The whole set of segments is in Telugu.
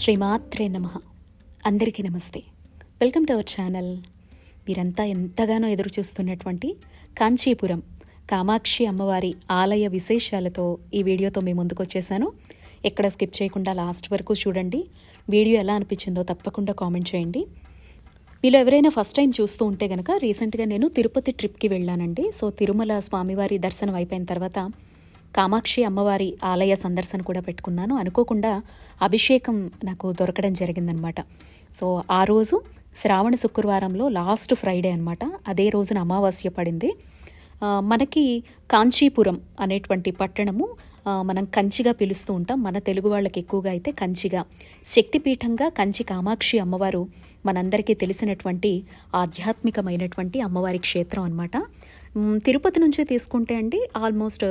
శ్రీమాత్రే నమ. అందరికీ నమస్తే. Welcome to our channel. మీరంతా ఎంతగానో ఎదురు చూస్తున్నటువంటి కాంచీపురం కామాక్షి అమ్మవారి ఆలయ విశేషాలతో ఈ వీడియోతో మీ ముందుకు వచ్చేసాను. ఎక్కడ స్కిప్ చేయకుండా లాస్ట్ వరకు చూడండి. వీడియో ఎలా అనిపించిందో తప్పకుండా కామెంట్ చేయండి. మీలో ఎవరైనా ఫస్ట్ టైం చూస్తూ ఉంటే గనక రీసెంట్గా నేను తిరుపతి ట్రిప్కి వెళ్ళానండి. సో తిరుమల స్వామివారి దర్శనం అయిపోయిన తర్వాత కామాక్షి అమ్మవారి ఆలయ సందర్శన కూడా పెట్టుకున్నాను. అనుకోకుండా అభిషేకం నాకు దొరకడం జరిగిందనమాట. సో ఆ రోజు శ్రావణ శుక్రవారంలో లాస్ట్ ఫ్రైడే అనమాట. అదే రోజున అమావాస్య పడింది. మనకి కాంచీపురం అనేటువంటి పట్టణము మనం కంచిగా పిలుస్తూ ఉంటాం. మన తెలుగు వాళ్ళకి ఎక్కువగా అయితే కంచిగా. శక్తిపీఠంగా కంచి కామాక్షి అమ్మవారు మనందరికీ తెలిసినటువంటి ఆధ్యాత్మికమైనటువంటి అమ్మవారి క్షేత్రం అనమాట తిరుపతి నుంచి తీసుకుంటే అండి ఆల్మోస్ట్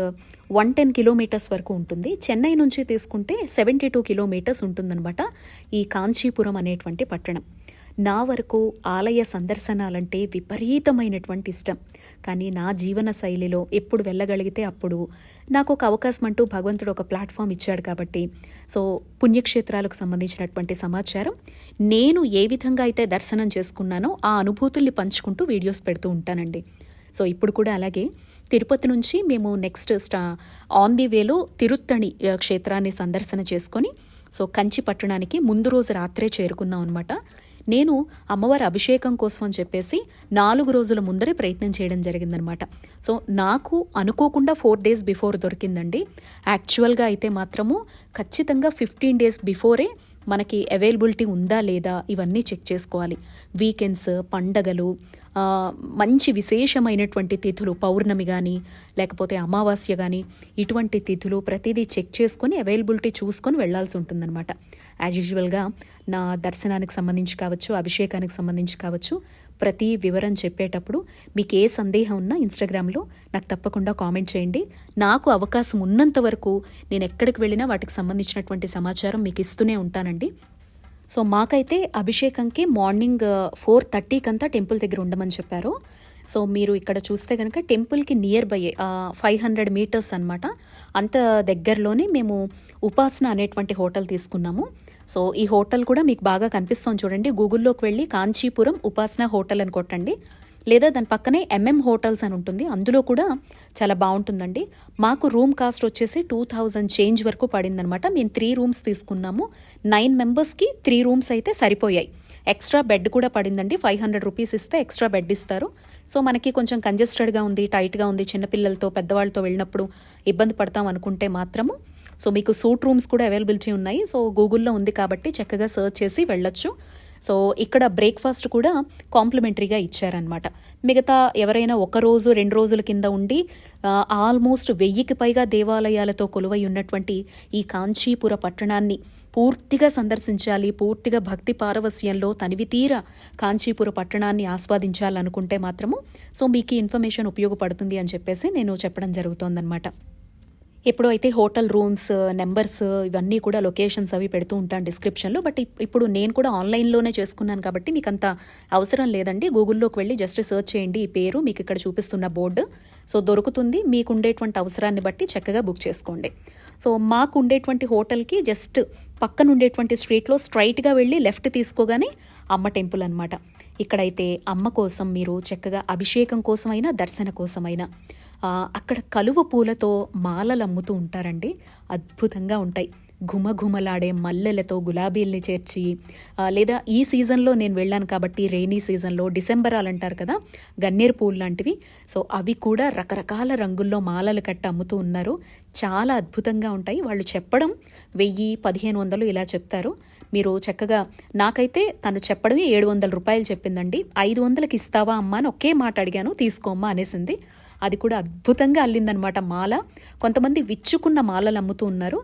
వన్ టెన్ కిలోమీటర్స్ వరకు ఉంటుంది. చెన్నై నుంచి తీసుకుంటే సెవెంటీ టూ కిలోమీటర్స్ ఉంటుందన్నమాట ఈ కాంచీపురం అనేటువంటి పట్టణం. నా వరకు ఆలయ సందర్శనాలంటే విపరీతమైనటువంటి ఇష్టం. కానీ నా జీవన శైలిలో ఎప్పుడు వెళ్ళగలిగితే అప్పుడు నాకు ఒక అవకాశం అంటూ భగవంతుడు ఒక ప్లాట్ఫామ్ ఇచ్చాడు కాబట్టి సో పుణ్యక్షేత్రాలకు సంబంధించినటువంటి సమాచారం నేను ఏ విధంగా అయితే దర్శనం చేసుకున్నానో ఆ అనుభూతుల్ని పంచుకుంటూ వీడియోస్ పెడుతూ ఉంటానండి. సో ఇప్పుడు కూడా అలాగే తిరుపతి నుంచి మేము నెక్స్ట్ స్టా ఆన్ ది వేలో తిరుత్తణి క్షేత్రాన్ని సందర్శన చేసుకొని సో కంచి పట్టణానికి ముందు రోజు రాత్రే చేరుకున్నాం అనమాట నేను అమ్మవారి అభిషేకం కోసం అని చెప్పేసి నాలుగు రోజుల ముందరే ప్రయత్నం చేయడం జరిగిందనమాట. సో నాకు అనుకోకుండా ఫోర్ డేస్ బిఫోర్ దొరికిందండి. యాక్చువల్గా అయితే మాత్రము ఖచ్చితంగా ఫిఫ్టీన్ డేస్ బిఫోరే మనకి అవైలబిలిటీ ఉందా లేదా ఇవన్నీ చెక్ చేసుకోవాలి. వీకెండ్స్ పండగలు మంచి విశేషమైనటువంటి తిథులు పౌర్ణమి కానీ లేకపోతే అమావాస్య కానీ ఇటువంటి తిథులు ప్రతిదీ చెక్ చేసుకొని అవైలబిలిటీ చూసుకొని వెళ్ళాల్సి ఉంటుందన్నమాట. యాజ్ యూజువల్గా నా దర్శనానికి సంబంధించి కావచ్చు అభిషేకానికి సంబంధించి కావచ్చు ప్రతి వివరం చెప్పేటప్పుడు మీకు ఏ సందేహం ఉన్నా ఇన్స్టాగ్రామ్లో నాకు తప్పకుండా కామెంట్ చేయండి. నాకు అవకాశం ఉన్నంత వరకు నేను ఎక్కడికి వెళ్ళినా వాటికి సంబంధించినటువంటి సమాచారం మీకు ఇస్తూనే ఉంటానండి. సో మాకైతే అభిషేకంకి మార్నింగ్ ఫోర్ థర్టీకి అంతా టెంపుల్ దగ్గర ఉండమని చెప్పారు. సో మీరు ఇక్కడ చూస్తే కనుక టెంపుల్కి nearby five hundred metres అనమాట అంత దగ్గరలోనే మేము ఉపాసన అనేటువంటి హోటల్ తీసుకున్నాము. సో ఈ హోటల్ కూడా మీకు బాగా కనిపిస్తుంది చూడండి. గూగుల్లోకి వెళ్ళి కాంచీపురం ఉపాసన హోటల్ అని కొట్టండి. లేదా దాని పక్కనే ఎంఎం హోటల్స్ అని ఉంటుంది. అందులో కూడా చాలా బాగుంటుందండి. మాకు రూమ్ కాస్ట్ వచ్చేసి టూ థౌజండ్ చేంజ్ వరకు పడిందనమాట మేము త్రీ రూమ్స్ తీసుకున్నాము. నైన్ మెంబర్స్కి త్రీ రూమ్స్ అయితే సరిపోయాయి. ఎక్స్ట్రా బెడ్ కూడా పడిందండి. ఫైవ్ హండ్రెడ్ రూపీస్ ఇస్తే ఎక్స్ట్రా బెడ్ ఇస్తారు. సో మనకి కొంచెం కంజెస్టెడ్గా ఉంది టైట్గా ఉంది. చిన్నపిల్లలతో పెద్దవాళ్ళతో వెళ్ళినప్పుడు ఇబ్బంది పడతాం అనుకుంటే మాత్రము సో మీకు సూట్ రూమ్స్ కూడా అవైలబిలిటీ ఉన్నాయి. సో గూగుల్లో ఉంది కాబట్టి చక్కగా సర్చ్ చేసి వెళ్ళొచ్చు. సో ఇక్కడ బ్రేక్ఫాస్ట్ కూడా కాంప్లిమెంటరీగా ఇచ్చారనమాట మిగతా ఎవరైనా ఒక రోజు రెండు రోజుల కింద ఉండి ఆల్మోస్ట్ వెయ్యికి పైగా దేవాలయాలతో కొలువై ఉన్నటువంటి ఈ కాంచీపుర పట్టణాన్ని పూర్తిగా సందర్శించాలి పూర్తిగా భక్తి పారవస్యంలో తనివి తీర కాంచీపుర పట్టణాన్ని ఆస్వాదించాలనుకుంటే మాత్రము సో మీకు ఈ ఇన్ఫర్మేషన్ ఉపయోగపడుతుంది అని చెప్పేసి నేను చెప్పడం జరుగుతోందనమాట ఎప్పుడు అయితే హోటల్ రూమ్స్ నెంబర్స్ ఇవన్నీ కూడా లొకేషన్స్ అవి పెడుతూ ఉంటాను డిస్క్రిప్షన్లో. బట్ ఇప్పుడు నేను కూడా ఆన్లైన్లోనే చేసుకున్నాను కాబట్టి మీకు అంత అవసరం లేదండి. గూగుల్లోకి వెళ్ళి జస్ట్ సెర్చ్ చేయండి ఈ పేరు మీకు ఇక్కడ చూపిస్తున్న బోర్డు. సో దొరుకుతుంది. మీకు ఉండేటువంటి అవసరాన్ని బట్టి చక్కగా బుక్ చేసుకోండి. సో మాకు ఉండేటువంటి హోటల్కి జస్ట్ పక్కన ఉండేటువంటి స్ట్రీట్లో స్ట్రైట్గా వెళ్ళి లెఫ్ట్ తీసుకోగానే అమ్మ టెంపుల్ అనమాట ఇక్కడైతే అమ్మ కోసం మీరు చక్కగా అభిషేకం కోసమైనా దర్శన కోసమైనా అక్కడ కలువ పూలతో మాలలు అమ్ముతూ ఉంటారండి. అద్భుతంగా ఉంటాయి. ఘుమఘుమలాడే మల్లెలతో గులాబీల్ని చేర్చి లేదా ఈ సీజన్లో నేను వెళ్ళాను కాబట్టి రెయినీ సీజన్లో డిసెంబరాలు అంటారు కదా గన్నేరు పూలు లాంటివి. సో అవి కూడా రకరకాల రంగుల్లో మాలలు కట్టి అమ్ముతూ ఉన్నారు. చాలా అద్భుతంగా ఉంటాయి. వాళ్ళు చెప్పడం వెయ్యి పదిహేను వందలు ఇలా చెప్తారు. మీరు చక్కగా నాకైతే తను చెప్పడమే ఏడు వందల రూపాయలు చెప్పిందండి. ఐదు వందలకి ఇస్తావా అమ్మా అని ఒకే మాట అడిగాను తీసుకోమ్మా అనేసింది. అది కూడా అద్భుతంగా అల్లిందనమాట మాల. కొంతమంది విచ్చుకున్న మాలలు అమ్ముతూ ఉన్నారు.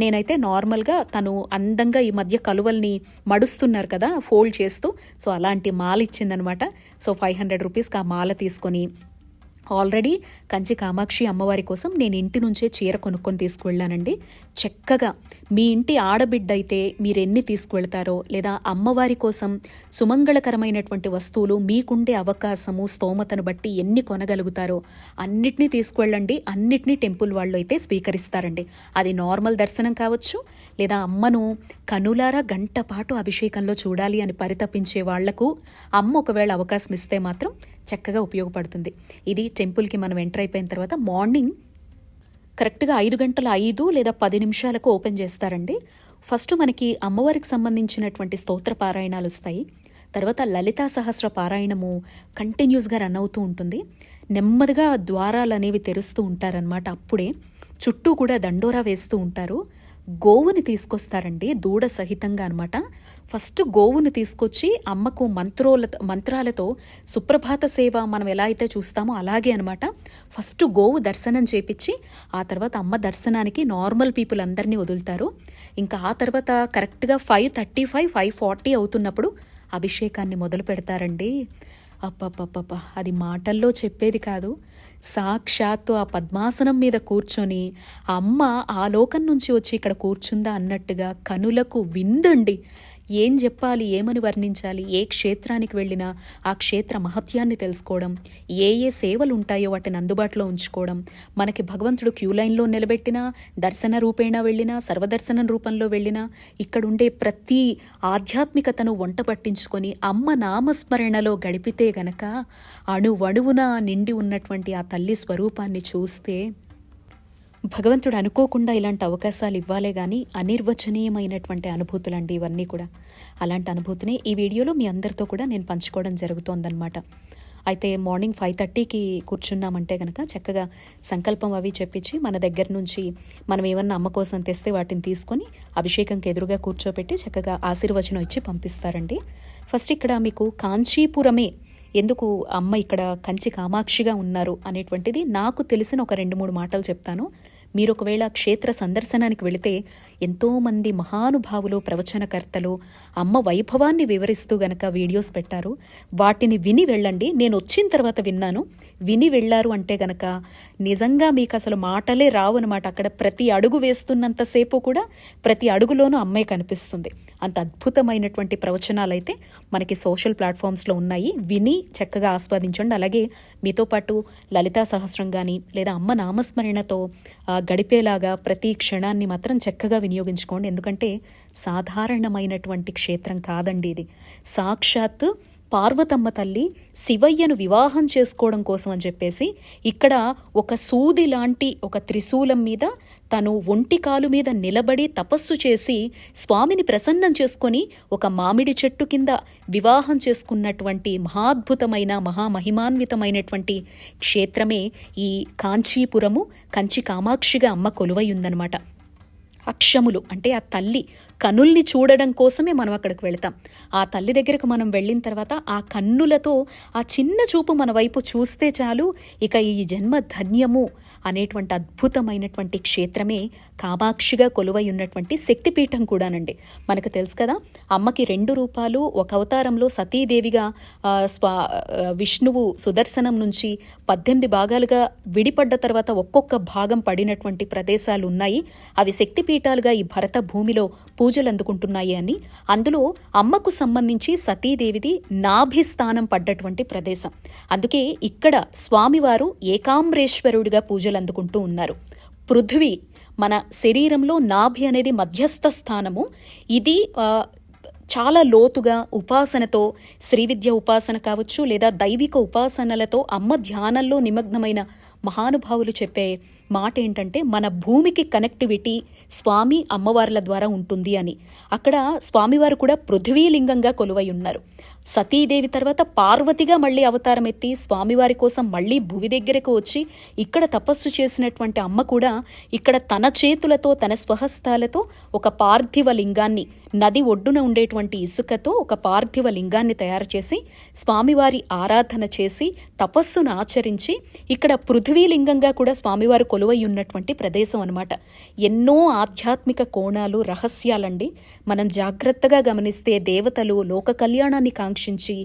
నేనైతే నార్మల్గా తను అందంగా ఈ మధ్య కలువల్ని మడుస్తున్నారు కదా ఫోల్డ్ చేస్తూ. సో అలాంటి మాల ఇచ్చిందనమాట. సో ఫైవ్ హండ్రెడ్ రూపీస్కి ఆ మాల తీసుకొని ఆల్రెడీ కంచి కామాక్షి అమ్మవారి కోసం నేను ఇంటి నుంచే చీర కొనుక్కొని తీసుకువెళ్ళానండి. చక్కగా మీ ఇంటి ఆడబిడ్డ అయితే మీరెన్ని తీసుకువెళ్తారో లేదా అమ్మవారి కోసం సుమంగళకరమైనటువంటి వస్తువులు మీకుండే అవకాశము స్తోమతను బట్టి ఎన్ని కొనగలుగుతారో అన్నిటినీ తీసుకువెళ్ళండి. అన్నిటినీ టెంపుల్ వాళ్ళు అయితే స్వీకరిస్తారండి. అది నార్మల్ దర్శనం కావచ్చు లేదా అమ్మను కనులారా గంట పాటు అభిషేకంలో చూడాలి అని పరితపించే వాళ్ళకు అమ్మ ఒకవేళ అవకాశం ఇస్తే మాత్రం చక్కగా ఉపయోగపడుతుంది. ఇది టెంపుల్కి మనం ఎంటర్ అయిపోయిన తర్వాత మార్నింగ్ కరెక్ట్గా ఐదు గంటల ఐదు లేదా పది నిమిషాలకు ఓపెన్ చేస్తారండి. ఫస్ట్ మనకి అమ్మవారికి సంబంధించినటువంటి స్తోత్ర పారాయణాలు వస్తాయి. తర్వాత లలితా సహస్ర పారాయణము కంటిన్యూస్గా రన్ అవుతూ ఉంటుంది. నెమ్మదిగా ద్వారాలు అనేవి తెరుస్తూ ఉంటారనమాట అప్పుడే చుట్టూ కూడా దండోరా వేస్తూ ఉంటారు. గోవుని తీసుకొస్తారండి దూడ సహితంగా అనమాట ఫస్ట్ గోవుని తీసుకొచ్చి అమ్మకు మంత్రోల మంత్రాలతో సుప్రభాత సేవ మనం ఎలా అయితే చూస్తామో అలాగే అనమాట ఫస్ట్ గోవు దర్శనం చేపించి ఆ తర్వాత అమ్మ దర్శనానికి నార్మల్ పీపుల్ అందరినీ వదులుతారు. ఇంకా ఆ తర్వాత కరెక్ట్గా five thirty five five forty అవుతున్నప్పుడు అభిషేకాన్ని మొదలు పెడతారండి అప్పప్పప్ప అది మాటల్లో చెప్పేది కాదు. సాక్షాత్తు ఆ పద్మాసనం మీద కూర్చొని అమ్మ ఆ లోకం నుంచి వచ్చి ఇక్కడ కూర్చుందా? అన్నట్టుగా కనులకు విందండి ఏం చెప్పాలి ఏమని వర్ణించాలి ఏ క్షేత్రానికి వెళ్ళినా ఆ క్షేత్ర మహత్యాన్ని తెలుసుకోవడం ఏ ఏ సేవలు ఉంటాయో వాటిని అందుబాటులో ఉంచుకోవడం మనకి భగవంతుడు క్యూ లైన్లో నిలబెట్టినా దర్శన రూపేణా వెళ్ళినా సర్వదర్శనం రూపంలో వెళ్ళినా ఇక్కడుండే ప్రతి ఆధ్యాత్మికతను వంట పట్టించుకొని అమ్మ నామస్మరణలో గడిపితే గనక అణువణువున నిండి ఉన్నటువంటి ఆ తల్లి స్వరూపాన్ని చూస్తే భగవంతుడు అనుకోకుండా ఇలాంటి అవకాశాలు ఇవ్వాలే కానీ అనిర్వచనీయమైనటువంటి అనుభూతులండి ఇవన్నీ కూడా. అలాంటి అనుభూతిని ఈ వీడియోలో మీ అందరితో కూడా నేను పంచుకోవడం జరుగుతోందనమాట అయితే మార్నింగ్ ఫైవ్ థర్టీకి కూర్చున్నామంటే కనుక చక్కగా సంకల్పం అవి చెప్పించి మన దగ్గర నుంచి మనం ఏమన్నా అమ్మ కోసం తెస్తే వాటిని తీసుకొని అభిషేకంకి ఎదురుగా కూర్చోపెట్టి చక్కగా ఆశీర్వచనం ఇచ్చి పంపిస్తారండి. ఫస్ట్ ఇక్కడ మీకు కాంచీపురమే ఎందుకు అమ్మ ఇక్కడ కంచి కామాక్షిగా ఉన్నారు అనేటువంటిది నాకు తెలిసిన ఒక రెండు మూడు మాటలు చెప్తాను. మీరు ఒకవేళ క్షేత్ర సందర్శనానికి వెళితే ఎంతోమంది మహానుభావులు ప్రవచనకర్తలు అమ్మ వైభవాన్ని వివరిస్తూ గనక వీడియోస్ పెట్టారు. వాటిని విని వెళ్ళండి. నేను వచ్చిన తర్వాత విన్నాను. విని వెళ్ళారు అంటే గనక నిజంగా మీకు అసలు మాటలే రావు అనమాట అక్కడ ప్రతి అడుగు వేస్తున్నంతసేపు కూడా ప్రతి అడుగులోనూ అమ్మాయి కనిపిస్తుంది. అంత అద్భుతమైనటువంటి ప్రవచనాలు అయితే మనకి సోషల్ ప్లాట్ఫామ్స్లో ఉన్నాయి. విని చక్కగా ఆస్వాదించండి. అలాగే మీతో పాటు లలితా సహస్రం కానీ లేదా అమ్మ నామస్మరణతో గడిపేలాగా ప్రతి క్షణాన్ని మాత్రం చక్కగా వినియోగించుకోండి. ఎందుకంటే సాధారణమైనటువంటి క్షేత్రం కాదండి ఇది. సాక్షాత్ పార్వతమ్మ తల్లి శివయ్యను వివాహం చేసుకోవడం కోసం అని చెప్పేసి ఇక్కడ ఒక సూది లాంటి ఒక త్రిశూలం మీద తను ఒంటి కాలు మీద నిలబడి తపస్సు చేసి స్వామిని ప్రసన్నం చేసుకొని ఒక మామిడి చెట్టు కింద వివాహం చేసుకున్నటువంటి మహాద్భుతమైన మహామహిమాన్వితమైనటువంటి క్షేత్రమే ఈ కాంచీపురము కంచి కామాక్షిగా అమ్మ కొలువై ఉందన్నమాట. అక్షములు అంటే ఆ తల్లి కనుల్ని చూడడం కోసమే మనం అక్కడికి వెళతాం. ఆ తల్లి దగ్గరకు మనం వెళ్ళిన తర్వాత ఆ కన్నులతో ఆ చిన్న చూపు మన వైపు చూస్తే చాలు ఇక ఈ జన్మ ధన్యము అనేటువంటి అద్భుతమైనటువంటి క్షేత్రమే కామాక్షిగా కొలువై ఉన్నటువంటి శక్తిపీఠం కూడానండి. మనకు తెలుసు కదా అమ్మకి రెండు రూపాలు ఒక అవతారంలో సతీదేవిగా స్వా విష్ణువు సుదర్శనం నుంచి పద్దెనిమిది భాగాలుగా విడిపడ్డ తర్వాత ఒక్కొక్క భాగం పడినటువంటి ప్రదేశాలు ఉన్నాయి అవి శక్తిపీఠాలుగా ఈ భరత భూమిలో పూజలు అందుకుంటున్నాయి అని. అందులో అమ్మకు సంబంధించి సతీదేవిది నాభిస్థానం పడ్డటువంటి ప్రదేశం. అందుకే ఇక్కడ స్వామివారు ఏకాంబరేశ్వరుడిగా పూజలు అందుకుంటూ ఉన్నారు. పృథ్వీ మన శరీరంలో నాభి అనేది మధ్యస్థ స్థానము. ఇది చాలా లోతుగా ఉపాసనతో శ్రీవిద్య ఉపాసన కావచ్చు లేదా దైవిక ఉపాసనలతో అమ్మ ధ్యానంలో నిమగ్నమైన మహానుభావులు చెప్పే మాట ఏంటంటే మన భూమికి కనెక్టివిటీ స్వామి అమ్మవార్ల ద్వారా ఉంటుంది అని. అక్కడ స్వామివారు కూడా పృథ్వీలింగంగా కొలువై ఉన్నారు సతీదేవి తర్వాత పార్వతిగా మళ్ళీ అవతారం ఎత్తి స్వామివారి కోసం మళ్ళీ భూమి దగ్గరకు వచ్చి ఇక్కడ తపస్సు చేసినటువంటి అమ్మ కూడా ఇక్కడ తన చేతులతో తన స్వహస్తాలతో ఒక పార్థివ లింగాన్ని నది ఒడ్డున ఉండేటువంటి ఇసుకతో ఒక పార్థివ లింగాన్ని తయారు చేసి స్వామివారి ఆరాధన చేసి తపస్సును ఆచరించి ఇక్కడ పృథ్వీలింగంగా కూడా స్వామివారు కొలువై ఉన్నటువంటి ప్రదేశం అనమాట ఎన్నో ఆధ్యాత్మిక కోణాలు రహస్యాలండి. మనం జాగ్రత్తగా గమనిస్తే దేవతలు లోక కళ్యాణాన్ని కాంక్షించి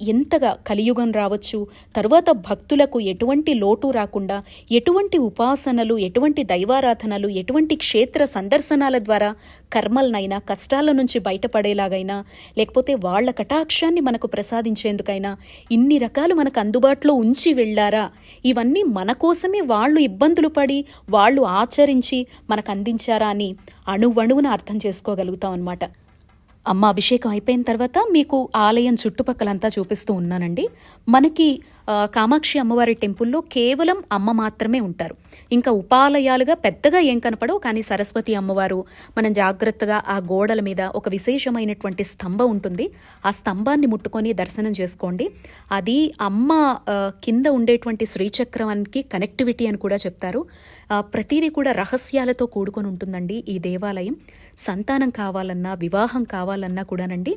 ఎంతగా కలియుగం రావచ్చు తర్వాత భక్తులకు ఎటువంటి లోటు రాకుండా ఎటువంటి ఉపాసనలు ఎటువంటి దైవారాధనలు ఎటువంటి క్షేత్ర సందర్శనాల ద్వారా కర్మలనైనా కష్టాల నుంచి బయటపడేలాగైనా లేకపోతే వాళ్ళ కటాక్షాన్ని మనకు ప్రసాదించేందుకైనా ఇన్ని రకాలు మనకు అందుబాటులో ఉంచి వెళ్ళారా? ఇవన్నీ మన కోసమే వాళ్ళు ఇబ్బందులు పడి వాళ్ళు ఆచరించి మనకు అందించారా అని అణువణువున అర్థం చేసుకోగలుగుతాం అనమాట అమ్మ అభిషేకం అయిపోయిన తర్వాత మీకు ఆలయం చుట్టుపక్కలంతా చూపిస్తూ ఉన్నానండి. మనకి కామాక్షి అమ్మవారి టెంపుల్లో కేవలం అమ్మ మాత్రమే ఉంటారు. ఇంకా ఉపాలయాలుగా పెద్దగా ఏం కనపడవు కానీ సరస్వతి అమ్మవారు మనం జాగ్రత్తగా ఆ గోడల మీద ఒక విశేషమైనటువంటి స్తంభం ఉంటుంది. ఆ స్తంభాన్ని ముట్టుకొని దర్శనం చేసుకోండి. అది అమ్మ కింద ఉండేటువంటి శ్రీచక్రానికి కనెక్టివిటీ అని కూడా చెప్తారు. ప్రతిదీ కూడా రహస్యాలతో కూడుకొని ఉంటుందండి ఈ దేవాలయం. సంతానం కావాలన్నా వివాహం కావాలన్నా కూడానండి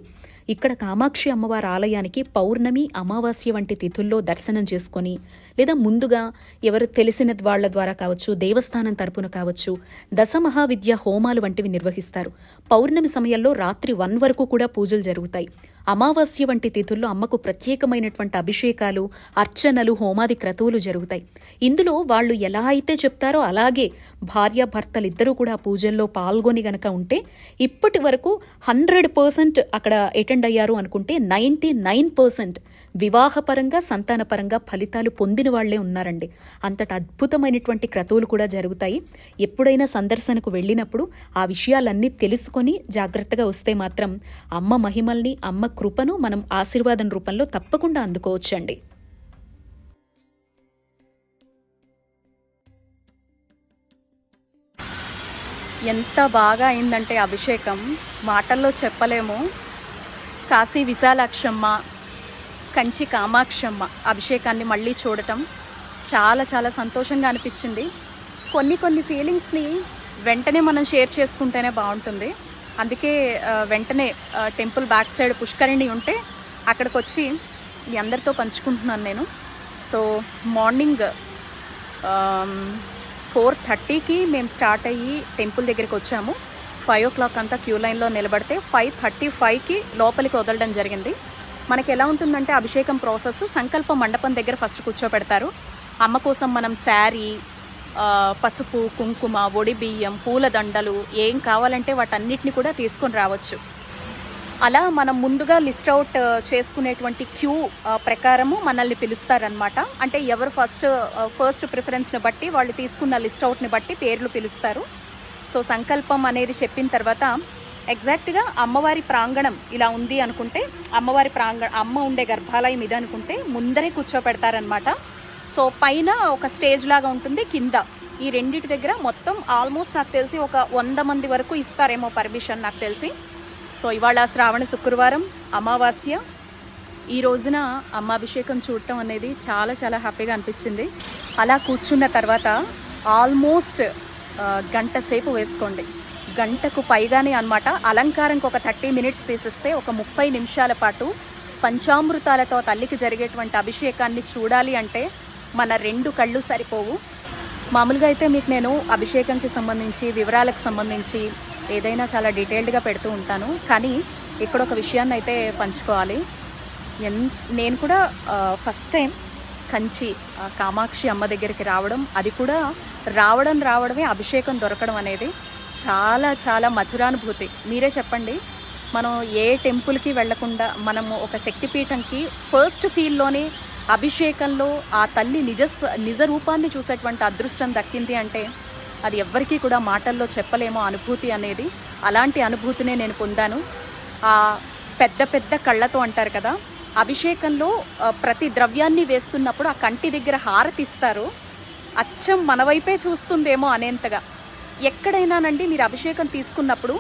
ఇక్కడ కామాక్షి అమ్మవారి ఆలయానికి పౌర్ణమి అమావాస్య వంటి తిథుల్లో దర్శనం చేసుకొని లేదా ముందుగా ఎవరు తెలిసిన వాళ్ళ ద్వారా కావచ్చు దేవస్థానం తరపున కావచ్చు దశ మహావిద్య హోమాలు వంటివి నిర్వహిస్తారు. పౌర్ణమి సమయంలో రాత్రి వన్ వరకు కూడా పూజలు జరుగుతాయి. అమావాస్య వంటి తిథుల్లో అమ్మకు ప్రత్యేకమైనటువంటి అభిషేకాలు అర్చనలు హోమాది క్రతువులు జరుగుతాయి. ఇందులో వాళ్ళు ఎలా అయితే చెప్తారో అలాగే భార్యాభర్తలిద్దరూ కూడా పూజల్లో పాల్గొని గనక ఉంటే ఇప్పటి వరకు హండ్రెడ్ పర్సెంట్ అక్కడ అటెండ్ అయ్యారు అనుకుంటే నైంటీ నైన్ పర్సెంట్ వివాహపరంగా సంతానపరంగా ఫలితాలు పొందిన వాళ్ళే ఉన్నారండి. అంతటి అద్భుతమైనటువంటి క్రతువులు కూడా జరుగుతాయి. ఎప్పుడైనా సందర్శనకు వెళ్ళినప్పుడు ఆ విషయాలన్నీ తెలుసుకొని జాగ్రత్తగా వస్తే మాత్రం అమ్మ మహిమల్ని అమ్మ కృపను మనం ఆశీర్వాదం రూపంలో తప్పకుండా అందుకోవచ్చండి. ఎంత బాగా అయిందంటే అభిషేకం. మాటల్లో చెప్పలేము. కాశీ విశాలాక్షమ్మ కంచి కామాక్షమ్మ అభిషేకాన్ని మళ్ళీ చూడటం చాలా చాలా సంతోషంగా అనిపించింది. కొన్ని కొన్ని ఫీలింగ్స్ని వెంటనే మనం షేర్ చేసుకుంటేనే బాగుంటుంది. అందుకే వెంటనే టెంపుల్ బ్యాక్ సైడ్ పుష్కరిణి ఉంటే అక్కడికి వచ్చి మీ అందరితో పంచుకుంటున్నాను నేను. సో మార్నింగ్ ఫోర్ థర్టీకి మేము స్టార్ట్ అయ్యి టెంపుల్ దగ్గరికి వచ్చాము. ఫైవ్ ఓ క్లాక్ అంతా క్యూ లైన్లో నిలబడితే ఫైవ్ థర్టీ ఫైవ్కి లోపలికి వదలడం జరిగింది. మనకి ఎలా ఉంటుందంటే అభిషేకం ప్రాసెస్ సంకల్ప మండపం దగ్గర ఫస్ట్ కూర్చోబెడతారు. అమ్మ కోసం మనం శారీ పసుపు కుంకుమ ఒడి బియ్యం పూల దండలు ఏం కావాలంటే వాటన్నిటిని కూడా తీసుకొని రావచ్చు. అలా మనం ముందుగా లిస్ట్ అవుట్ చేసుకునేటువంటి క్యూ ప్రకారము మనల్ని పిలుస్తారనమాట అంటే ఎవరు ఫస్ట్ ఫస్ట్ ప్రిఫరెన్స్ని బట్టి వాళ్ళు తీసుకున్న లిస్ట్ అవుట్ని బట్టి పేర్లు పిలుస్తారు. సో సంకల్పం అనేది చెప్పిన తర్వాత ఎగ్జాక్ట్గా అమ్మవారి ప్రాంగణం ఇలా ఉంది అనుకుంటే అమ్మవారి ప్రాంగణ అమ్మ ఉండే గర్భాలయం ఇది అనుకుంటే ముందరే కూర్చోపెడతారనమాట సో పైన ఒక స్టేజ్ లాగా ఉంటుంది కింద. ఈ రెండింటి దగ్గర మొత్తం ఆల్మోస్ట్ నాకు తెలిసి ఒక వంద మంది వరకు ఇస్తారేమో పర్మిషన్ నాకు తెలిసి. సో ఇవాళ శ్రావణ శుక్రవారం అమావాస్య. ఈ రోజున అమ్మాభిషేకం చూడటం అనేది చాలా చాలా హ్యాపీగా అనిపించింది. అలా కూర్చున్న తర్వాత ఆల్మోస్ట్ గంట సేపు వేసుకోండి. గంటకు పైగానే అనమాట అలంకారంకి ఒక థర్టీ మినిట్స్ తీసిస్తే ఒక ముప్పై నిమిషాల పాటు పంచామృతాలతో తల్లికి జరిగేటువంటి అభిషేకాన్ని చూడాలి అంటే మన రెండు కళ్ళు సరిపోవు. మామూలుగా అయితే మీకు నేను అభిషేకంకి సంబంధించి వివరాలకు సంబంధించి ఏదైనా చాలా డీటెయిల్డ్గా పెడుతూ ఉంటాను. కానీ ఇక్కడ ఒక విషయాన్ని అయితే పంచుకోవాలి. ఎన్ నేను కూడా ఫస్ట్ టైం కంచి కామాక్షి అమ్మ దగ్గరికి రావడం అది కూడా రావడం రావడమే అభిషేకం దొరకడం అనేది చాలా చాలా మధురానుభూతి. మీరే చెప్పండి మనం ఏ టెంపుల్కి వెళ్ళకుండా మనము ఒక శక్తిపీఠంకి ఫస్ట్ ఫీల్లోనే అభిషేకంలో ఆ తల్లి నిజ స్వ- నిజ రూపాన్ని చూసేటువంటి అదృష్టం దక్కింది అంటే అది ఎవ్వరికీ కూడా మాటల్లో చెప్పలేమో అనుభూతి అనేది. అలాంటి అనుభూతినే నేను పొందాను. ఆ పెద్ద పెద్ద కళ్ళతో అంటారు కదా అభిషేకంలో ప్రతి ద్రవ్యాన్ని వేస్తున్నప్పుడు ఆ కంటి దగ్గర హారతిస్తారు. అచ్చం మన వైపే చూస్తుందేమో అనేంతగా. ఎక్కడైనానండి మీరు అభిషేకం తీసుకున్నప్పుడు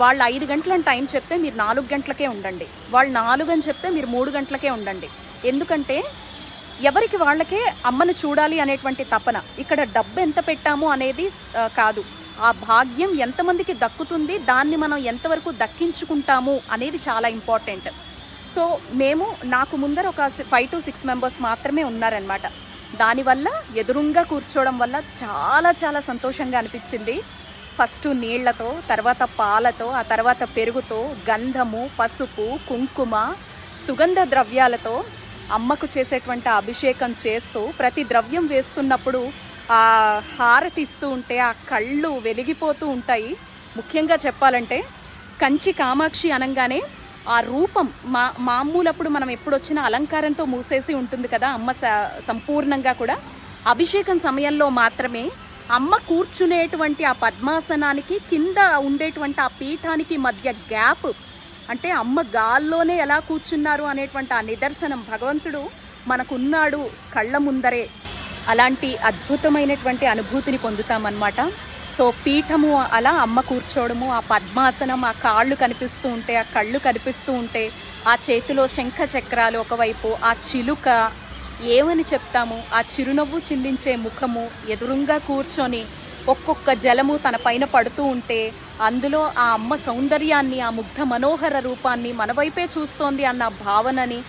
వాళ్ళు ఐదు గంటలని టైం చెప్తే మీరు నాలుగు గంటలకే ఉండండి. వాళ్ళు నాలుగు అని చెప్తే మీరు మూడు గంటలకే ఉండండి. ఎందుకంటే ఎవరికి వాళ్ళకే అమ్మను చూడాలి అనేటువంటి తపన. ఇక్కడ డబ్బు ఎంత పెట్టాము అనేది కాదు. ఆ భాగ్యం ఎంతమందికి దక్కుతుంది దాన్ని మనం ఎంతవరకు దక్కించుకుంటాము అనేది చాలా ఇంపార్టెంట్. సో మేము నాకు ముందర ఒక ఫైవ్ టు సిక్స్ మెంబర్స్ మాత్రమే ఉన్నారనమాట దానివల్ల ఎదురుంగా కూర్చోవడం వల్ల చాలా చాలా సంతోషంగా అనిపించింది. ఫస్ట్ నీళ్ళతో తర్వాత పాలతో ఆ తర్వాత పెరుగుతో గంధము పసుపు కుంకుమ సుగంధ ద్రవ్యాలతో అమ్మకు చేసేటువంటి అభిషేకం చేస్తూ ప్రతి ద్రవ్యం వేస్తున్నప్పుడు ఆ హారతి ఇస్తూ ఉంటే ఆ కళ్ళు వెలిగిపోతూ ఉంటాయి. ముఖ్యంగా చెప్పాలంటే కంచి కామాక్షి అనగానే ఆ రూపం మా మామూలప్పుడు మనం ఎప్పుడు వచ్చిన అలంకారంతో మూసేసి ఉంటుంది కదా అమ్మ సంపూర్ణంగా కూడా. అభిషేకం సమయంలో మాత్రమే అమ్మ కూర్చునేటువంటి ఆ పద్మాసనానికి కింద ఉండేటువంటి ఆ పీఠానికి మధ్య గ్యాప్ అంటే అమ్మ గాల్లోనే ఎలా కూర్చున్నారు అనేటువంటి ఆ నిదర్శనం భగవంతుడు మనకున్నాడు కళ్ళ ముందరే. అలాంటి అద్భుతమైనటువంటి అనుభూతిని పొందుతామన్నమాట. సో పీఠము అలా అమ్మ కూర్చోవడము ఆ పద్మాసనం ఆ కాళ్ళు కనిపిస్తూ ఉంటే ఆ కళ్ళు కనిపిస్తూ ఉంటే ఆ చేతిలో శంఖ చక్రాలు ఒకవైపు ఆ చిలుక ఏమని చెప్తాము? ఆ చిరునవ్వు చిందించే ముఖము ఎదురుంగా కూర్చొని ఒక్కొక్క జలము తన పైన పడుతూ ఉంటే అందులో ఆ అమ్మ సౌందర్యాన్ని ఆ ముగ్ధ మనోహర రూపాన్ని మన వైపే చూస్తోంది అన్న భావనని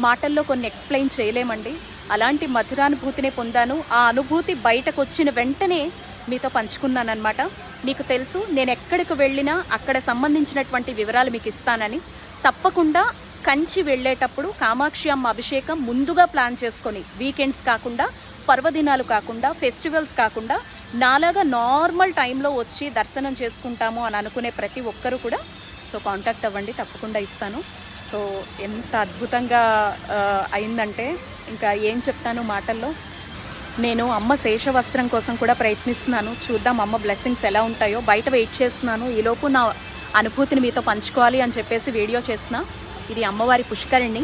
మాటల్లో కొన్ని ఎక్స్ప్లెయిన్ చేయలేమండి. అలాంటి మధురానుభూతిని పొందాను. ఆ అనుభూతి బయటకు వచ్చిన వెంటనే మీతో పంచుకున్నానమాట మీకు తెలుసు నేను ఎక్కడికి వెళ్ళినా అక్కడ సంబంధించినటువంటి వివరాలు మీకు ఇస్తానని. తప్పకుండా కంచి వెళ్ళేటప్పుడు కామాక్షి అమ్మ అభిషేకం ముందుగా ప్లాన్ చేసుకొని వీకెండ్స్ కాకుండా పర్వదినాలు కాకుండా ఫెస్టివల్స్ కాకుండా నాలాగా నార్మల్ టైంలో వచ్చి దర్శనం చేసుకుంటాము అని అనుకునే ప్రతి ఒక్కరూ కూడా సో కాంటాక్ట్ అవ్వండి తప్పకుండా ఇస్తాను. సో ఎంత అద్భుతంగా అయిందంటే ఇంకా ఏం చెప్తాను మాటల్లో? నేను అమ్మ శేషవస్త్రం కోసం కూడా ప్రయత్నిస్తున్నాను. చూద్దాం అమ్మ బ్లెస్సింగ్స్ ఎలా ఉంటాయో. బయట వెయిట్ చేస్తున్నాను. ఈలోపు నా అనుభూతిని మీతో పంచుకోవాలి అని చెప్పేసి వీడియో చేసిన ఇది అమ్మవారి పుష్కరిణి.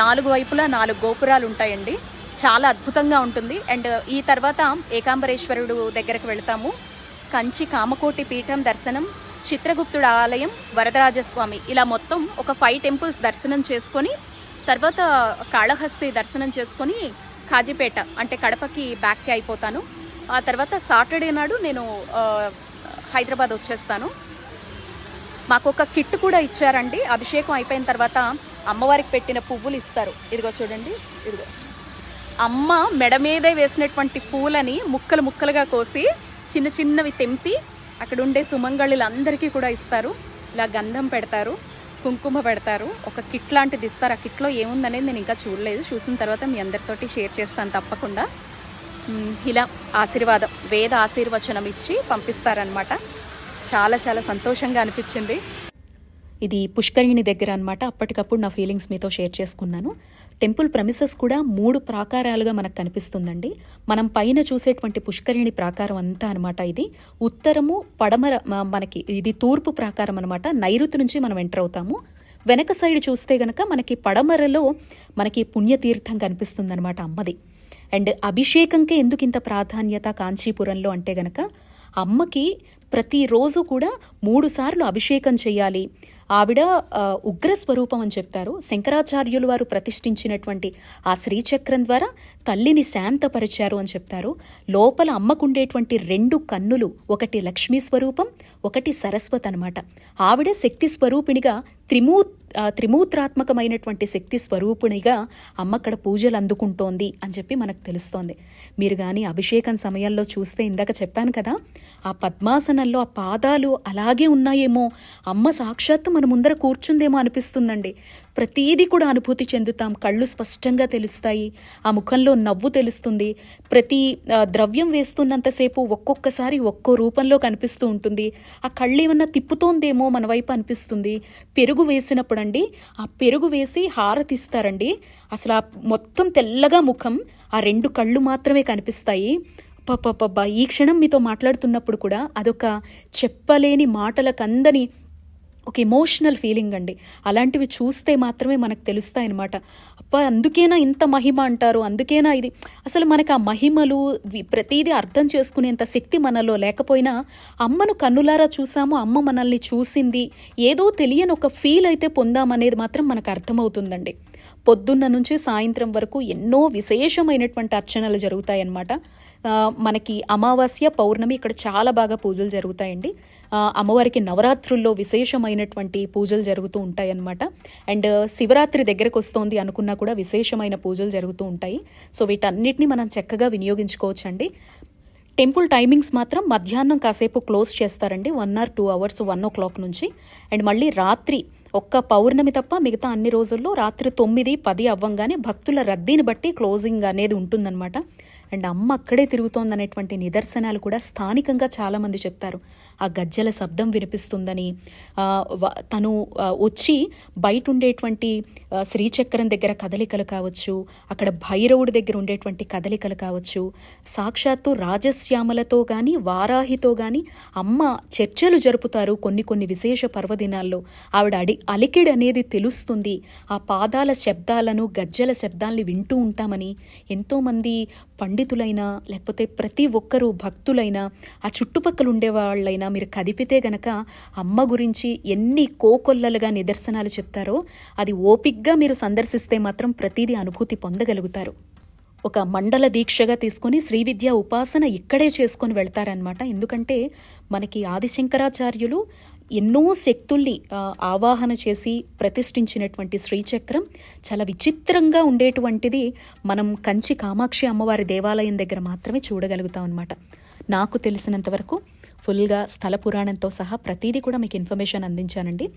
నాలుగు వైపులా నాలుగు గోపురాలు ఉంటాయండి. చాలా అద్భుతంగా ఉంటుంది. అండ్ ఈ తర్వాత ఏకాంబరేశ్వరుడు దగ్గరకు వెళ్తాము. కంచి కామకోటి పీఠం దర్శనం చిత్రగుప్తుడు ఆలయం వరదరాజస్వామి. ఇలా మొత్తం ఒక ఫైవ్ టెంపుల్స్ దర్శనం చేసుకొని తర్వాత కాళహస్తి దర్శనం చేసుకొని కాజీపేట అంటే కడపకి బ్యాక్కి అయిపోతాను. ఆ తర్వాత సాటర్డే నాడు నేను హైదరాబాద్ వచ్చేస్తాను. మాకు ఒక కిట్ కూడా ఇచ్చారండి. అభిషేకం అయిపోయిన తర్వాత అమ్మవారికి పెట్టిన పువ్వులు ఇస్తారు. ఇదిగో చూడండి ఇదిగో. అమ్మ మెడ మీదే వేసినటువంటి పూలని ముక్కలు ముక్కలుగా కోసి చిన్న చిన్నవి తెంపి అక్కడ ఉండే సుమంగళులందరికీ కూడా ఇస్తారు. ఇలా గంధం పెడతారు. కుంకుమ పెడతారు. ఒక కిట్ లాంటిది ఇస్తారు. ఆ కిట్లో ఏముందనేది నేను ఇంకా చూడలేదు. చూసిన తర్వాత మీ అందరితోటి షేర్ చేస్తాను తప్పకుండా. ఇలా ఆశీర్వాదం వేద ఆశీర్వచనం ఇచ్చి పంపిస్తారనమాట చాలా చాలా సంతోషంగా అనిపించింది. ఇది పుష్కరిణి దగ్గర అన్నమాట. అప్పటికప్పుడు నా ఫీలింగ్స్ మీతో షేర్ చేసుకున్నాను. టెంపుల్ ప్రమిసెస్ కూడా మూడు ప్రాకారాలుగా మనకు కనిపిస్తుందండి. మనం పైన చూసేటువంటి పుష్కరిణి ప్రాకారం అంతా అనమాట ఇది. ఉత్తరము పడమర మనకి ఇది తూర్పు ప్రాకారం అనమాట నైరుతి నుంచి మనం ఎంటర్ అవుతాము. వెనక సైడ్ చూస్తే గనక మనకి పడమరలో మనకి పుణ్యతీర్థం కనిపిస్తుందన్నమాట అమ్మది. అండ్ అభిషేకంకే ఎందుకు ఇంత ప్రాధాన్యత కాంచీపురంలో అంటే గనక అమ్మకి ప్రతిరోజు కూడా మూడు సార్లు అభిషేకం చేయాలి. ఆవిడ ఉగ్ర స్వరూపం అని చెప్తారు. శంకరాచార్యులు వారు ప్రతిష్ఠించినటువంటి ఆ శ్రీచక్రం ద్వారా తల్లిని శాంతపరిచారు అని చెప్తారు. లోపల అమ్మకుండేటువంటి రెండు కన్నులు ఒకటి లక్ష్మీ స్వరూపం ఒకటి సరస్వతి అనమాట ఆవిడ శక్తి స్వరూపిణిగా త్రిమూ త్రిమూత్రాత్మకమైనటువంటి శక్తి స్వరూపునిగా అమ్మక్కడ పూజలు అందుకుంటోంది అని చెప్పి మనకు తెలుస్తోంది. మీరు కానీ అభిషేకం సమయంలో చూస్తే ఇందాక చెప్పాను కదా ఆ పద్మాసనంలో ఆ పాదాలు అలాగే ఉన్నాయేమో. అమ్మ సాక్షాత్తు మన ముందర కూర్చుందేమో అనిపిస్తుందండి. ప్రతీది కూడా అనుభూతి చెందుతాం. కళ్ళు స్పష్టంగా తెలుస్తాయి. ఆ ముఖంలో నవ్వు తెలుస్తుంది. ప్రతి ద్రవ్యం వేస్తున్నంతసేపు ఒక్కొక్కసారి ఒక్కో రూపంలో కనిపిస్తూ ఉంటుంది. ఆ కళ్ళు ఏమన్నా తిప్పుతోందేమో మన వైపు అనిపిస్తుంది. పెరుగు వేసినప్పుడు అండి ఆ పెరుగు వేసి హారతిస్తారండి అసలు ఆ మొత్తం తెల్లగా ముఖం ఆ రెండు కళ్ళు మాత్రమే కనిపిస్తాయి. పప్ప ఈ క్షణం మీతో మాట్లాడుతున్నప్పుడు కూడా అదొక చెప్పలేని మాటలకందని ఒక ఎమోషనల్ ఫీలింగ్ అండి. అలాంటివి చూస్తే మాత్రమే మనకు తెలుస్తాయి అనమాట అందుకేనా ఇంత మహిమ అంటారు? అందుకేనా ఇది? అసలు మనకు ఆ మహిమలు ప్రతిదీ అర్థం చేసుకునేంత శక్తి మనలో లేకపోయినా అమ్మను కన్నులారా చూసాము అమ్మ మనల్ని చూసింది ఏదో తెలియని ఒక ఫీల్ అయితే పొందామనేది మాత్రం మనకు అర్థమవుతుందండి. పొద్దున్న నుంచి సాయంత్రం వరకు ఎన్నో విశేషమైనటువంటి అర్చనలు జరుగుతాయన్నమాట. మనకి అమావాస్య పౌర్ణమి ఇక్కడ చాలా బాగా పూజలు జరుగుతాయండి. అమ్మవారికి నవరాత్రుల్లో విశేషమైనటువంటి పూజలు జరుగుతూ ఉంటాయన్నమాట. అండ్ శివరాత్రి దగ్గరకు వస్తోంది అనుకున్నా కూడా విశేషమైన పూజలు జరుగుతూ ఉంటాయి. సో వీటన్నిటిని మనం చక్కగా వినియోగించుకోవచ్చండి. టెంపుల్ టైమింగ్స్ మాత్రం మధ్యాహ్నం కాసేపు క్లోజ్ చేస్తారండి. One or two hours one o'clock నుంచి. అండ్ మళ్ళీ రాత్రి ఒక్క పౌర్ణమి తప్ప మిగతా అన్ని రోజుల్లో రాత్రి తొమ్మిది పది అవ్వంగానే భక్తుల రద్దీని బట్టి క్లోజింగ్ అనేది ఉంటుందన్నమాట. అండ్ అమ్మ అక్కడే తిరుగుతోందనేటువంటి నిదర్శనాలు కూడా స్థానికంగా చాలామంది చెప్తారు. ఆ గజ్జల శబ్దం వినిపిస్తుందని తను వచ్చి బయట ఉండేటువంటి శ్రీచక్రం దగ్గర కదలికలు కావచ్చు అక్కడ భైరవుడి దగ్గర ఉండేటువంటి కదలికలు కావచ్చు సాక్షాత్తు రాజశ్యామలతో కానీ వారాహితో కానీ అమ్మ చర్చలు జరుపుతారు కొన్ని కొన్ని విశేష పర్వదినాల్లో. ఆవిడ అడి అలికిడి అనేది తెలుస్తుంది. ఆ పాదాల శబ్దాలను గజ్జల శబ్దాల్ని వింటూ ఉంటామని ఎంతోమంది పండితులైనా లేకపోతే ప్రతి ఒక్కరూ భక్తులైనా ఆ చుట్టుపక్కల ఉండేవాళ్ళైనా మీరు కదిపితే గనక అమ్మ గురించి ఎన్ని కోకొల్లలుగా నిదర్శనాలు చెప్తారో అది ఓపిగ్గా మీరు సందర్శిస్తే మాత్రం ప్రతిదీ అనుభూతి పొందగలుగుతారు. ఒక మండల దీక్షగా తీసుకుని శ్రీ విద్య ఉపాసన ఇక్కడే చేసుకొని వెళ్తారనమాట ఎందుకంటే మనకి ఆదిశంకరాచార్యులు ఎన్నో శక్తుల్ని ఆవాహన చేసి ప్రతిష్ఠించినటువంటి శ్రీచక్రం చాలా విచిత్రంగా ఉండేటువంటిది మనం కంచి కామాక్షి అమ్మవారి దేవాలయం దగ్గర మాత్రమే చూడగలుగుతాం అనమాట నాకు తెలిసినంత వరకు ఫుల్గా స్థల పురాణంతో సహా ప్రతిదీ కూడా మీకు ఇన్ఫర్మేషన్ అందించానండి.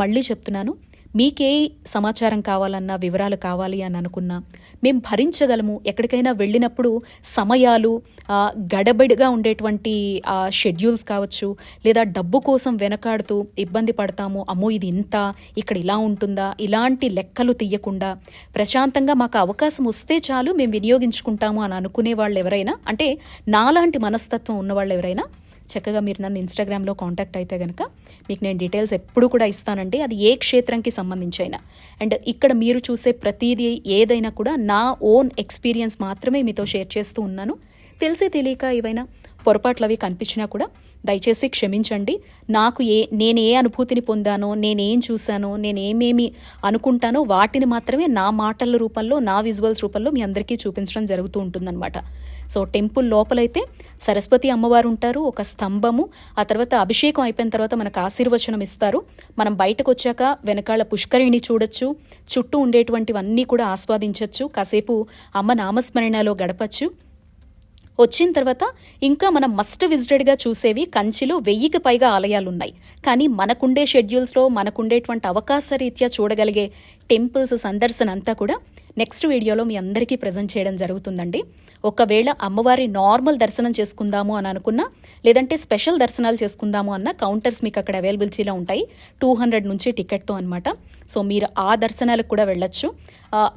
మళ్ళీ చెప్తున్నాను మీకే సమాచారం కావాలన్నా వివరాలు కావాలి అని అనుకున్నా మేము భరించగలము. ఎక్కడికైనా వెళ్ళినప్పుడు సమయాలు గడబడిగా ఉండేటువంటి షెడ్యూల్స్ కావచ్చు లేదా డబ్బు కోసం వెనకాడుతూ ఇబ్బంది పడతాము అమ్మో ఇది ఇంత ఇక్కడ ఇలా ఉంటుందా ఇలాంటి లెక్కలు తీయకుండా ప్రశాంతంగా మాకు అవకాశం వస్తే చాలు మేము వినియోగించుకుంటాము అని అనుకునే వాళ్ళు ఎవరైనా అంటే నాలాంటి మనస్తత్వం ఉన్న వాళ్ళు ఎవరైనా చక్కగా మీరు నన్ను ఇన్స్టాగ్రామ్లో కాంటాక్ట్ అయితే కనుక మీకు నేను డీటెయిల్స్ ఎప్పుడు కూడా ఇస్తానండి. అది ఏ క్షేత్రంకి సంబంధించి అయినా అండ్ ఇక్కడ మీరు చూసే ప్రతిదీ ఏదైనా కూడా నా ఓన్ ఎక్స్పీరియన్స్ మాత్రమే మీతో షేర్ చేస్తూ ఉన్నాను. తెలిసి తెలియక ఏవైనా పొరపాట్లు అవి కనిపించినా కూడా దయచేసి క్షమించండి. నాకు ఏ నేను ఏ అనుభూతిని పొందానో నేనేం చూశానో నేను ఏమేమి అనుకుంటానో వాటిని మాత్రమే నా మాటల రూపంలో నా విజువల్స్ రూపంలో మీ అందరికీ చూపించడం జరుగుతూ ఉంటుందన్నమాట. సో టెంపుల్ లోపలైతే సరస్వతి అమ్మవారు ఉంటారు ఒక స్తంభము ఆ తర్వాత అభిషేకం అయిపోయిన తర్వాత మనకు ఆశీర్వచనం ఇస్తారు. మనం బయటకు వచ్చాక వెనకాల పుష్కరిణి చూడొచ్చు చుట్టూ ఉండేటువంటివన్నీ కూడా ఆస్వాదించవచ్చు కాసేపు అమ్మ నామస్మరణలో గడపచ్చు. వచ్చిన తర్వాత ఇంకా మనం మస్ట్ విజిటెడ్గా చూసేవి కంచిలో వెయ్యికి పైగా ఆలయాలు ఉన్నాయి కానీ మనకుండే షెడ్యూల్స్లో మనకుండేటువంటి అవకాశ రీత్యా చూడగలిగే టెంపుల్స్ సందర్శన అంతా కూడా నెక్స్ట్ వీడియోలో మీ అందరికీ ప్రజెంట్ చేయడం జరుగుతుందండి. ఒకవేళ అమ్మవారి నార్మల్ దర్శనం చేసుకుందాము అని అనుకున్నా లేదంటే స్పెషల్ దర్శనాలు చేసుకుందాము అన్న కౌంటర్స్ మీకు అక్కడ అవైలబిలిటీలో ఉంటాయి. టూ హండ్రెడ్ నుంచి టికెట్తో అనమాట సో మీరు ఆ దర్శనాలకు కూడా వెళ్ళొచ్చు.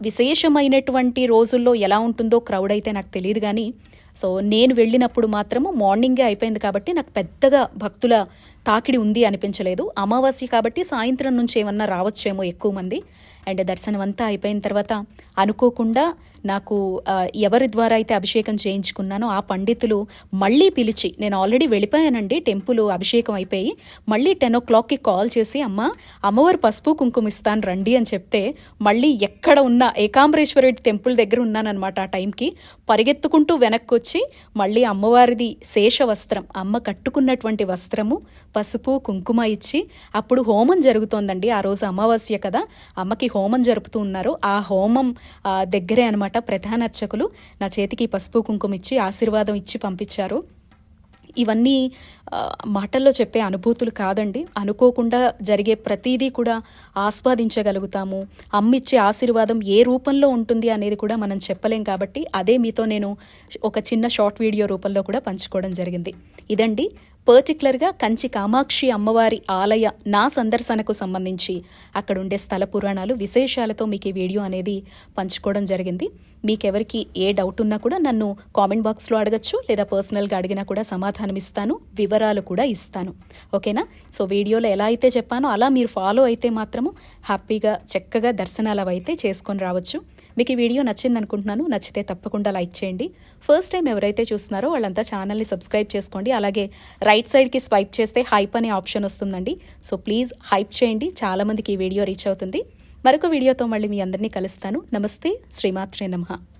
విశేషమైనటువంటి రోజుల్లో ఎలా ఉంటుందో క్రౌడ్ అయితే నాకు తెలియదు కానీ సో నేను వెళ్ళినప్పుడు మాత్రము మార్నింగే అయిపోయింది కాబట్టి నాకు పెద్దగా భక్తుల తాకిడి ఉంది అనిపించలేదు. అమావాస్య కాబట్టి సాయంత్రం నుంచి ఏమన్నా రావచ్చేమో ఎక్కువ మంది. అండ్ దర్శనం అంతా అయిపోయిన తర్వాత అనుకోకుండా నాకు ఎవరి ద్వారా అయితే అభిషేకం చేయించుకున్నానో ఆ పండితులు మళ్ళీ పిలిచి నేను ఆల్రెడీ వెళ్ళిపోయానండి టెంపుల్ అభిషేకం అయిపోయి మళ్ళీ టెన్ ఓ క్లాక్కి కాల్ చేసి అమ్మ అమ్మవారు పసుపు కుంకుమ ఇస్తాను రండి అని చెప్తే మళ్ళీ ఎక్కడ ఉన్న ఏకాంబరేశ్వరి టెంపుల్ దగ్గర ఉన్నానమాట ఆ టైంకి పరిగెత్తుకుంటూ వెనక్కి వచ్చి మళ్ళీ అమ్మవారిది శేష వస్త్రం అమ్మ కట్టుకున్నటువంటి వస్త్రము పసుపు కుంకుమ ఇచ్చి అప్పుడు హోమం జరుగుతోందండి ఆ రోజు అమావాస్య కదా అమ్మకి హోమం జరుపుతూ ఉన్నారు ఆ హోమం దగ్గరే అనమాట ప్రధాన అర్చకులు నా చేతికి పసుపు కుంకుమ ఇచ్చి ఆశీర్వాదం ఇచ్చి పంపించారు. ఇవన్నీ మాటల్లో చెప్పే అనుభూతులు కాదండి. అనుకోకుండా జరిగే ప్రతిదీ కూడా ఆస్వాదించగలుగుతాము. అమ్మిచ్చే ఆశీర్వాదం ఏ రూపంలో ఉంటుంది అనేది కూడా మనం చెప్పలేం కాబట్టి అదే మీతో నేను ఒక చిన్న షార్ట్ వీడియో రూపంలో కూడా పంచుకోవడం జరిగింది. ఇదండి పర్టికులర్గా కంచి కామాక్షి అమ్మవారి ఆలయ నా సందర్శనకు సంబంధించి అక్కడ ఉండే స్థల పురాణాలు విశేషాలతో మీకు ఈ వీడియో అనేది పంచుకోవడం జరిగింది. మీకెవరికి ఏ డౌట్ ఉన్నా కూడా నన్ను కామెంట్ బాక్స్లో అడగచ్చు లేదా పర్సనల్గా అడిగినా కూడా సమాధానం ఇస్తాను వివరాలు కూడా ఇస్తాను. ఓకేనా సో వీడియోలో ఎలా అయితే చెప్పానో అలా మీరు ఫాలో అయితే మాత్రము హ్యాపీగా చక్కగా దర్శనాలు అవి అయితే చేసుకొని రావచ్చు. మీకు ఈ వీడియో నచ్చింది అనుకుంటున్నాను నచ్చితే తప్పకుండా లైక్ చేయండి. ఫస్ట్ టైం ఎవరైతే చూస్తున్నారో వాళ్ళంతా ఛానల్ని సబ్స్క్రైబ్ చేసుకోండి. అలాగే రైట్ సైడ్కి స్వైప్ చేస్తే హైప్ అనే ఆప్షన్ వస్తుందండి. సో ప్లీజ్ హైప్ చేయండి. చాలామందికి ఈ వీడియో రీచ్ అవుతుంది. మరొక వీడియోతో మళ్ళీ మీ అందరినీ కలుస్తాను. నమస్తే. శ్రీమాత్రే నమః.